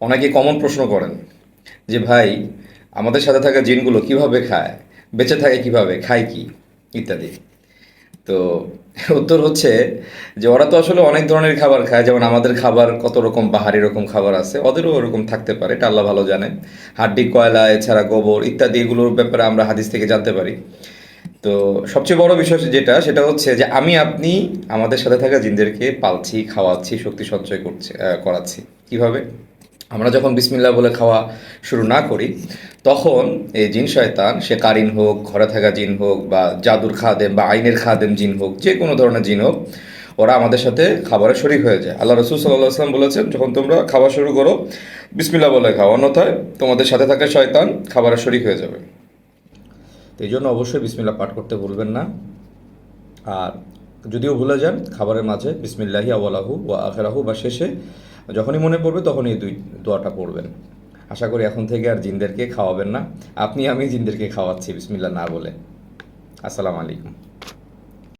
অনেকে কমন প্রশ্ন করেন যে, ভাই, আমাদের সাথে থাকা জিনগুলো কীভাবে খায়? বেঁচে থাকে কীভাবে? খায় কি? ইত্যাদি। তো উত্তর হচ্ছে যে, ওরা তো আসলে অনেক ধরনের খাবার খায়। যেমন আমাদের খাবার কত রকম বাহারি রকম খাবার আছে, ওদেরও ওরকম থাকতে পারে, এটা আল্লাহ ভালো জানে হাড্ডি, কয়লা, এছাড়া গোবর ইত্যাদি এগুলোর ব্যাপারে আমরা হাদিস থেকে জানতে পারি। তো সবচেয়ে বড় বিষয় যেটা, সেটা হচ্ছে যে, আমি, আপনি আমাদের সাথে থাকা জিনদেরকে পালছি, খাওয়াচ্ছি, শক্তি সঞ্চয় করছি করাচ্ছি। কীভাবে? আমরা যখন বিসমিল্লাহ বলে খাওয়া শুরু না করি, তখন এই জিন শয়তান, সে কারিন হোক, ঘরে থাকা জিন হোক, বা জাদুর খাদেম, বা আইনের খাদেম জিন হোক, যে কোনো ধরনের জিন হোক, ওরা আমাদের সাথে খাবারে শরিক হয়ে যায়। আল্লাহ রসুল সাল্লাহ আসলাম বলেছেন, যখন তোমরা খাওয়া শুরু করো, বিসমিল্লাহ বলে খাও, অন্যথায় তোমাদের সাথে থাকা শয়তান খাবারে শরিক হয়ে যাবে। তো এই জন্য অবশ্যই বিসমিল্লাহ পাঠ করতে ভুলবেন না। আর যদিও ভুলে যান, খাবারের মাঝে বিসমিল্লাহি আওয়ালাহু ও আখেরাহু বা শেষে যখনই মনে পড়বে তখনই দুই দোয়াটা পড়বেন। আশা করি এখন থেকে আর জিনদেরকে খাওয়াবেন না। আপনি আমি জিনদেরকে খাওয়াচ্ছি বিসমিল্লা না বলে। আসসালামু আলাইকুম।